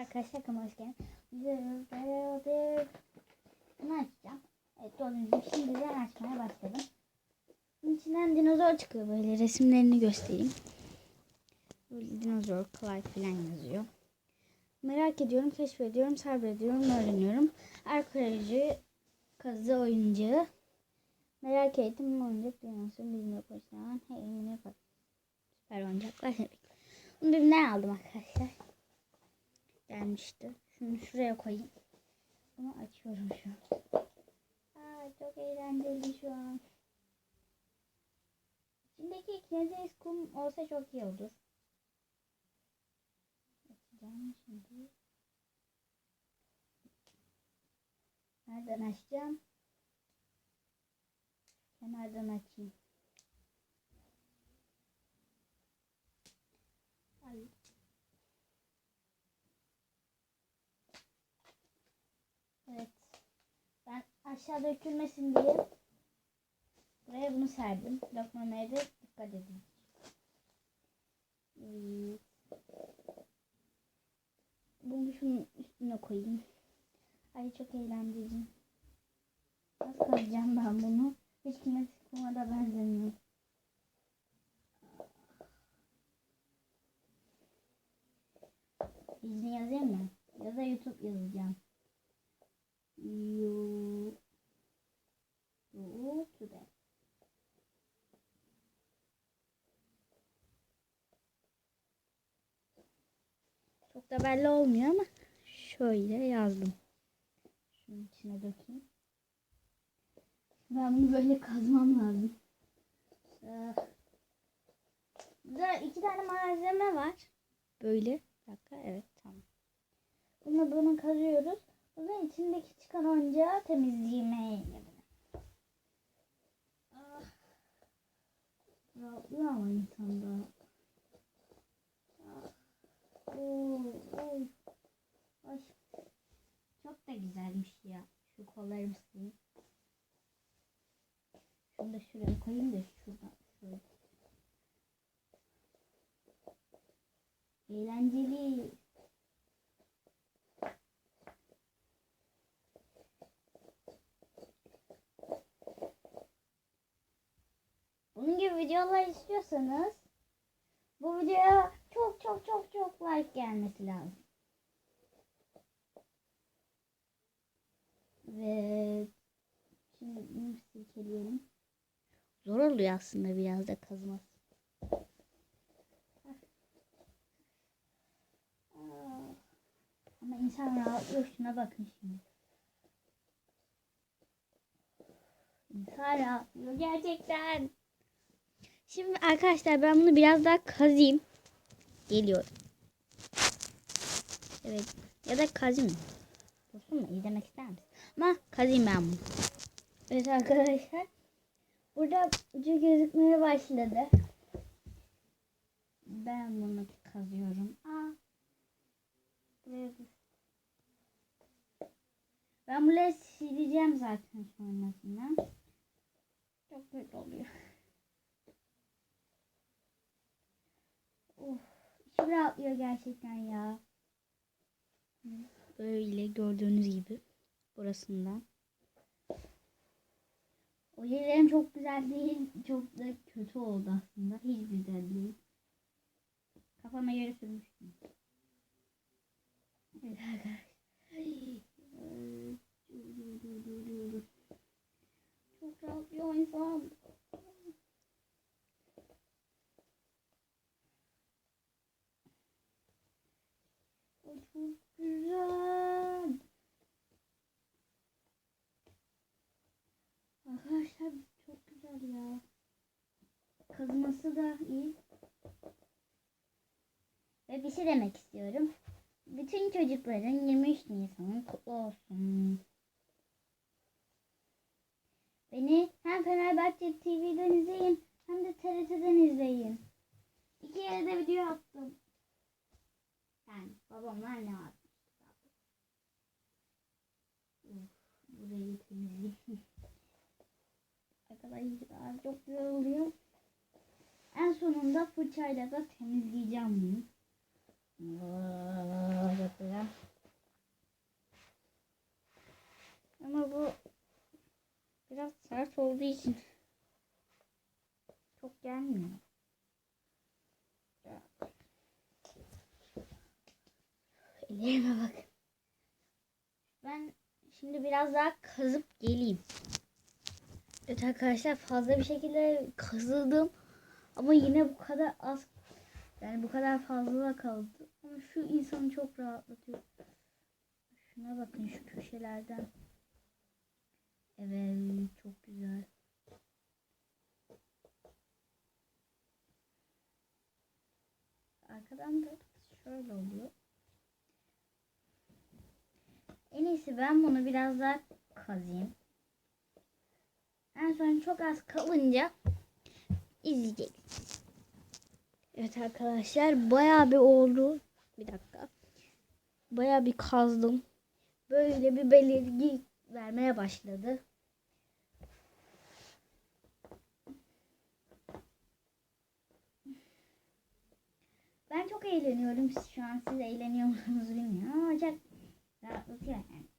Arkadaşlar kanalıma hoş geldiniz. Zırdır. Bunu açacağım. Evet gördüğünüz gibi şimdiden açmaya başladım. Bunun içinden dinozor çıkıyor böyle resimlerini göstereyim. Böyle dinozor, Clyde falan yazıyor. Merak ediyorum, keşfediyorum, sabrediyorum, öğreniyorum. Arkeoloji kazı oyuncağı. Merak ettim oyuncak dünyasını bilmiyor koşan. Hey ne bak. Süper oyuncaklar. Bunu birbirinden aldım arkadaşlar gelmişti. Şunu şuraya koyayım. Bunu açıyorum şu an. Aa, çok eğlenceli şu an. İçindeki kinezis kum olsa çok iyi olur. Açacağım şimdi. Nereden açacağım? Kenardan açayım. Ay. Evet. Ben aşağı dökülmesin diye buraya bunu serdim. Lokmamaya da dikkat edin. Evet. Bunu şunun üstüne koyayım. Ay çok eğlenceli. Nasıl koyacağım ben bunu? Hiç kinetik kuma da benzemiyor. İzni yazayım mı? Ya da YouTube yazacağım. You Çok da belli olmuyor ama şöyle yazdım. Şunun içine dökeyim. Ben bunu böyle kazmam lazım. Ee, Burada iki tane malzeme var. Böyle. Bir dakika. Evet tamam. Bunu bunu kazıyoruz. Bunun içindeki çıkan oyuncağı temizleyemeye Ah. Rahatlıyor ama insanda. Ah. Oo. Çok da güzelmiş ya. Şu kollarım sileyim. Şunu da şuraya koyayım da şuradan şöyle. Eğlenceli. Bunun gibi videolar istiyorsanız bu videoya çok çok çok çok like gelmesi lazım. Ve şimdi bunu silkeleyelim. Zor oluyor aslında biraz da kazması. Ama insan rahatlıyor. Şuna bakın şimdi. İnsan rahatlıyor gerçekten. Şimdi arkadaşlar ben bunu biraz daha kazıyım. Geliyorum. Evet. Ya da mu? İyi demek ister misin? Ama kazayım ben bunu. Evet arkadaşlar. Burada ucu gözükmeye başladı. Ben bunu kazıyorum. Aa. Buraya. Ben burayı sileceğim zaten sonrasında. Çok kötü oluyor. Of, içim rahatlıyor gerçekten ya. Böyle gördüğünüz gibi burasından. O yerlerim çok güzel değil, çok da kötü oldu aslında. Hiç güzel değil. Kafama göre sürmüştüm. Evet arkadaşlar. Çok rahatlıyor insan. Çok güzel. Arkadaşlar çok güzel ya. Kazması da iyi. Ve bir şey demek istiyorum. Bütün çocukların 23 Nisan'ı kutlu olsun. Beni hem Fenerbahçe TV'den izleyin hem de TRT'den izleyin. İki yere de video attım. Yani babamlar ne yapmış? burayı temizleyeyim. Arkadaşlar çok güzel oluyor. En sonunda fırçayla da temizleyeceğim bunu. Ama bu biraz sert olduğu için çok gelmiyor. Kazıp geleyim. Evet arkadaşlar fazla bir şekilde kazıdım. Ama yine bu kadar az yani bu kadar fazla kaldı. Ama şu insanı çok rahatlatıyor. Şuna bakın şu köşelerden. Evet çok güzel. Arkadan da şöyle oluyor. En iyisi ben bunu biraz daha kazıyım. En son çok az kalınca izleyecek. Evet arkadaşlar bayağı bir oldu. Bir dakika. Bayağı bir kazdım. Böyle bir belirgi vermeye başladı. Ben çok eğleniyorum şu an. Siz eğleniyor musunuz bilmiyorum ama çok rahatlatıyor yani.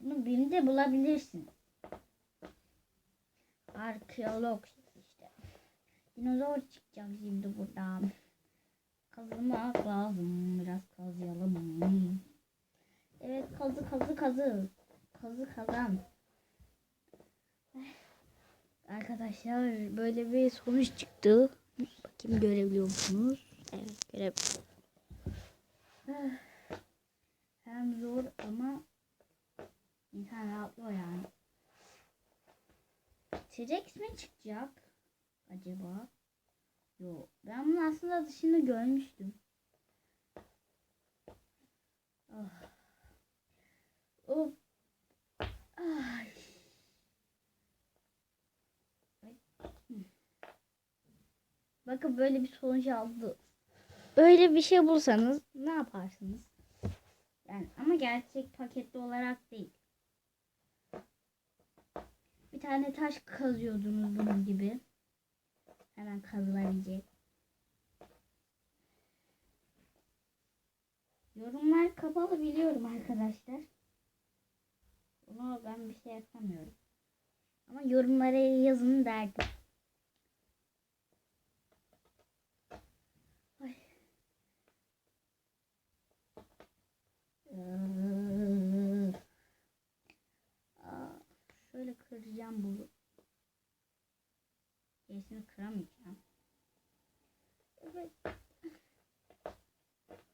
Bunu birinde bulabilirsin. Arkeolog işte. Dinozor çıkacak şimdi buradan. Kazımak lazım. Biraz kazıyalım. Evet kazı kazı kazı. Kazı kazan. Arkadaşlar böyle bir sonuç çıktı. Bakayım görebiliyor musunuz? Evet görebiliyorum. Hem zor ama insan rahatlıyor yani. T-Rex mi çıkacak? Acaba? Yok. Ben bunu aslında dışında görmüştüm. Ah. Of. Ay. Bakın böyle bir sonuç aldı. Böyle bir şey bulsanız ne yaparsınız? Yani ama gerçek paketli olarak değil. Bir tane taş kazıyordunuz bunun gibi. Hemen kazılabilecek. Yorumlar kapalı biliyorum arkadaşlar. Bunu ben bir şey yapamıyorum. Ama yorumlara yazın derdim. Ay. Iıı. Aa, şöyle kıracağım bunu. Gerisini kıramayacağım. Evet.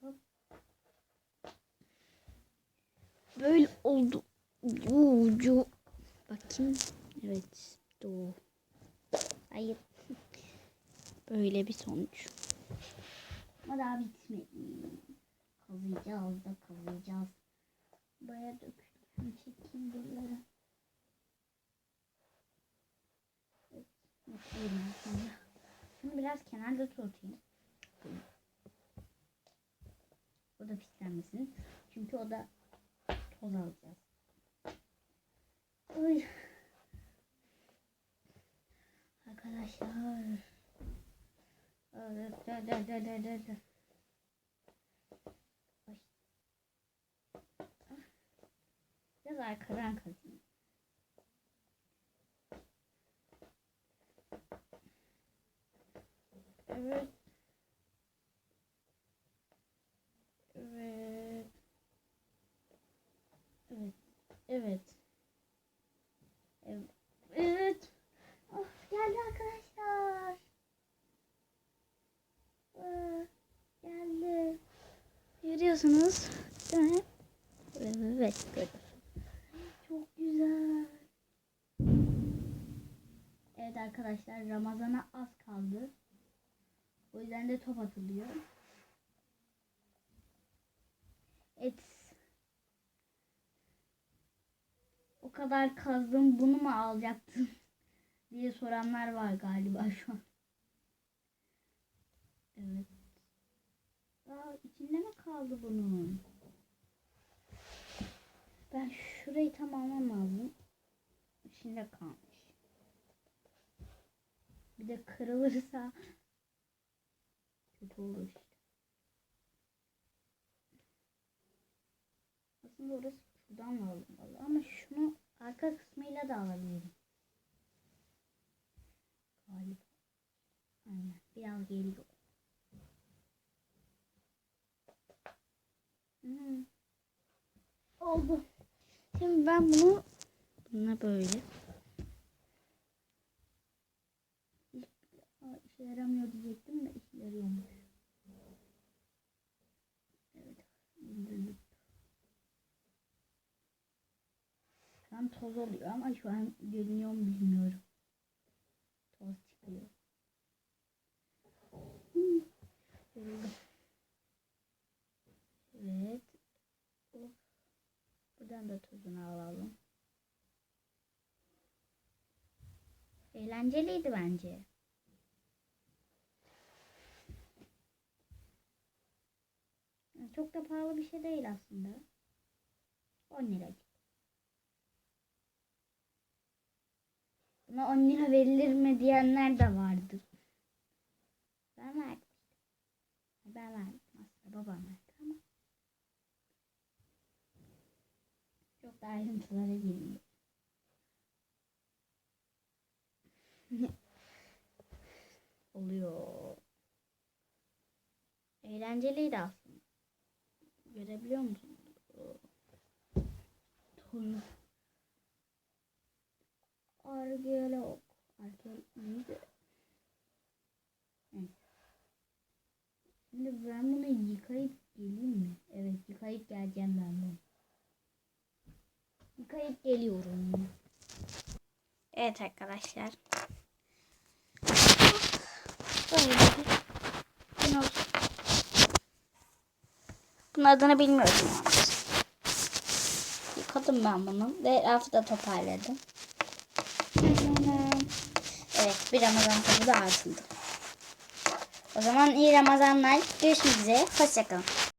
Hop. Böyle oldu. Ucu. Bakayım. Evet. Doğru. Hayır. Böyle bir sonuç. Ama daha bitmedi. Kazıyacağız da kazıyacağız. Baya döküyorum. Çekeyim buraları. Şunu biraz kenarda tutayım. O da pislenmesin. Çünkü o da toz alacağız. Ay. Arkadaşlar. Evet, evet, evet, evet, evet. Ay. Biraz arkadan kazayım. Evet. Evet. Evet. Evet. Evet. Evet. Of geldi arkadaşlar. Ee, geldi. Görüyorsunuz. Değil mi? Evet. Görüyorsunuz. Çok güzel. Evet arkadaşlar Ramazan'a az kaldı. O yüzden de top atılıyor. Evet. O kadar kazdım bunu mu alacaktın diye soranlar var galiba şu an. Evet. Aa, içinde mi kaldı bunun? Ben şurayı tamamlamam lazım. İçinde kalmış. Bir de kırılırsa kötü olur işte. Aslında orası şuradan lazım vallahi ama şunu arka kısmıyla da alabilirim. Galiba. Aynen. Biraz geliyor. Hmm. Oldu. Şimdi ben bunu buna böyle işe yaramıyor diyecektim de işe yarıyormuş. Evet. indirdim. An toz oluyor ama şu an görünüyor mu bilmiyorum. Toz çıkıyor. Evet. Hop. Buradan da tozunu alalım. Eğlenceliydi bence. Çok da pahalı bir şey değil aslında. 10 liracık. 10 lira verilir mi diyenler de vardır. Ben verdim. Ben verdim. Aslında babam verdi ama. Çok da ayrıntılara girmiyor. Oluyor. Eğlenceliydi aslında. Görebiliyor musun? Tonu. Arkeolog. Arkeolog neydi? Evet. Şimdi ben bunu yıkayıp geleyim mi? Evet yıkayıp geleceğim ben bunu. Yıkayıp geliyorum. Evet arkadaşlar. Böyle bir. Bunun adını bilmiyorum. Yıkadım ben bunu ve etrafı da toparladım. Evet bir Ramazan tadı da atıldı. O zaman iyi Ramazanlar. Görüşmek üzere. Hoşçakalın.